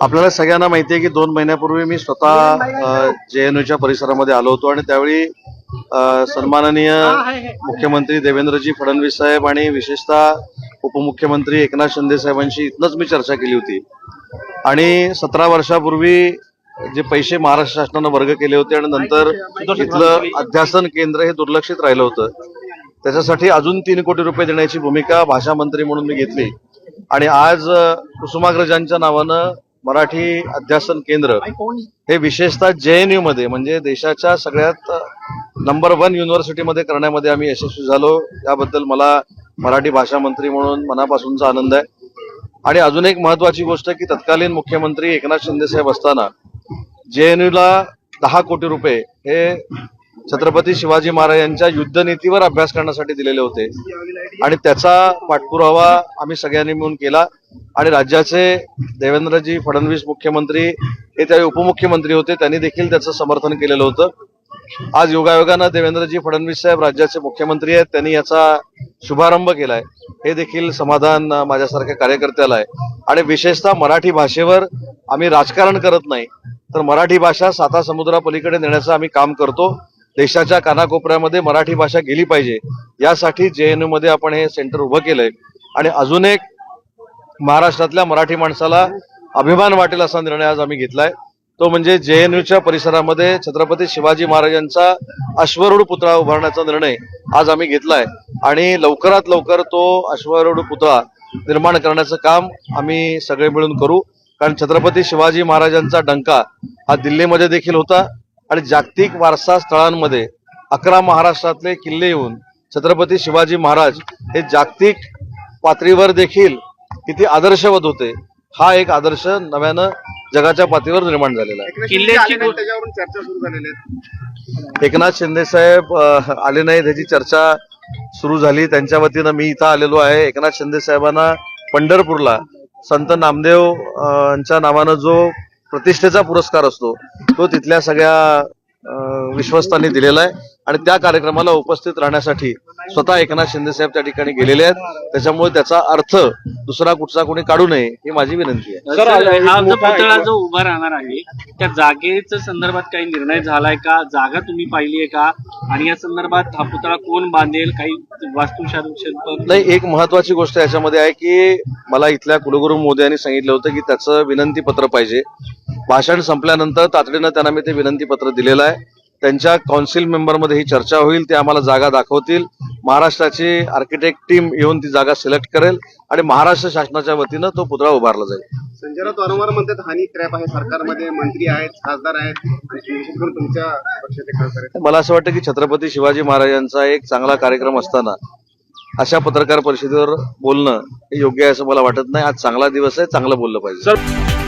आपल्याला सगळ्यांना माहिती आहे की दोन महिन्यापूर्वी मी स्वतः जे एन यूच्या परिसरामध्ये आलो होतो आणि त्यावेळी सन्माननीय मुख्यमंत्री देवेंद्रजी फडणवीस साहेब आणि विशेषतः उपमुख्यमंत्री एकनाथ शिंदे साहेबांशी इथनच मी चर्चा केली होती. आणि सतरा वर्षापूर्वी जे पैसे महाराष्ट्र शासनानं वर्ग केले होते आणि नंतर इथलं अध्यासन केंद्र हे दुर्लक्षित राहिलं होतं. त्याच्यासाठी अजून तीन कोटी रुपये देण्याची भूमिका भाषा मंत्री म्हणून मी घेतली. आणि आज कुसुमाग्रजांच्या नावानं मराठी अध्यासन केंद्र हे विशेषतः जेएनयू मध्ये म्हणजे देशाच्या सगळ्यात नंबर वन युनिव्हर्सिटीमध्ये करण्यामध्ये आम्ही यशस्वी झालो. याबद्दल मला मराठी भाषा मंत्री म्हणून मनापासूनचा आनंद आहे. आणि अजून एक महत्वाची गोष्ट की तत्कालीन मुख्यमंत्री एकनाथ शिंदे साहेब असताना जेएनयूला दहा कोटी रुपये हे छत्रपती शिवाजी महाराजांच्या युद्धनीतीवर अभ्यास करण्यासाठी दिलेले होते. आणि त्याचा पाठपुरावा आम्ही सगळ्यांनी मिळून केला. आणि राज्याचे देवेंद्रजी फडणवीस मुख्यमंत्री हे त्यावेळी उपमुख्यमंत्री होते. त्यांनी देखील त्याचं समर्थन केलेलं होतं. आज योगायोगानं देवेंद्रजी फडणवीस साहेब राज्याचे मुख्यमंत्री आहेत. त्यांनी याचा शुभारंभ केलाय. हे देखील समाधान माझ्यासारख्या कार्यकर्त्याला आहे. आणि विशेषतः मराठी भाषेवर आम्ही राजकारण करत नाही तर मराठी भाषा साता समुद्रापलीकडे नेण्याचं आम्ही काम करतो. देशाच्या कानाकोपऱ्यामध्ये मराठी भाषा गेली पाहिजे. यासाठी जे एनमध्ये आपण हे सेंटर उभं केलंय. आणि अजून एक महाराष्ट्रातल्या मराठी माणसाला अभिमान वाटेल असा निर्णय आज आम्ही घेतलाय. तो म्हणजे जे एन यूच्या परिसरामध्ये छत्रपती शिवाजी महाराजांचा अश्वरूढ पुतळा उभारण्याचा निर्णय आज आम्ही घेतलाय. आणि लवकरात लवकर तो अश्वरूढ पुतळा निर्माण करण्याचं काम आम्ही सगळे मिळून करू. कारण छत्रपती शिवाजी महाराजांचा डंका हा दिल्लीमध्ये देखील होता. आणि जागतिक वारसा स्थळांमध्ये अकरा महाराष्ट्रातले किल्ले येऊन छत्रपती शिवाजी महाराज हे जागतिक पातळीवर देखील किती आदर्शवत होते हा एक आदर्श नव्यानं जगाच्या पातळीवर निर्माण झालेला आहे. किल्ल्याची गो- त्याच्यावरून चर्चा सुरू झालेल्या आहेत एकनाथ शिंदे साहेब आले नाहीत ह्याची चर्चा सुरू झाली. त्यांच्या वतीनं मी इथं आलेलो आहे. एकनाथ शिंदे साहेबांना पंढरपूरला संत नामदेव यांच्या नावानं जो प्रतिष्ठेचा पुरस्कार असतो तो तिथल्या सगळ्या विश्वस्तांनी दिलेला आहे. आणि त्या कार्यक्रमाला उपस्थित राहण्यासाठी स्वतः एकनाथ शिंदे साहेब त्या ठिकाणी गेलेले आहेत. त्याच्यामुळे त्याचा अर्थ दुसरा कुठचा कोणी काढू नये ही माझी विनंती आहे. सर, हा जो पुतळा जो उभा राहणार आहे त्या जागेच्या संदर्भात काही निर्णय झालाय का? जागा तुम्ही पाहिली आहे का? आणि या संदर्भात हा पुतळा कोण बांधेल? काही वास्तुशास्त्र नाही एक महत्वाची गोष्ट याच्यामध्ये आहे की मला इथल्या कुलगुरू मोदी यांनी सांगितलं होतं की त्याचं विनंती पत्र पाहिजे. भाषण संपल्यानंतर तातडीनं त्यांना मी ते विनंती पत्र दिलेलं आहे. त्यांच्या कौन्सिल मेंबरमध्ये ही चर्चा होईल ते आम्हाला जागा दाखवतील. महाराष्ट्राची आर्किटेक्ट टीम येऊन ती जागा सिलेक्ट करेल आणि महाराष्ट्र शासनाच्या वतीनं तो पुतळा उभारला जाईल. संजय राऊत वारंवार म्हणतात हानी ट्रॅप आहे सरकारमध्ये मंत्री आहेत खासदार आहेत आणि विशेष करून तुमच्या पक्षाचे खासदार आहेत मला असं वाटतं की छत्रपती शिवाजी महाराजांचा एक चांगला कार्यक्रम असताना अशा पत्रकार परिषदेवर बोलणं हे योग्य आहे असं मला वाटत नाही. आज चांगला दिवस आहे चांगलं बोललं पाहिजे. सर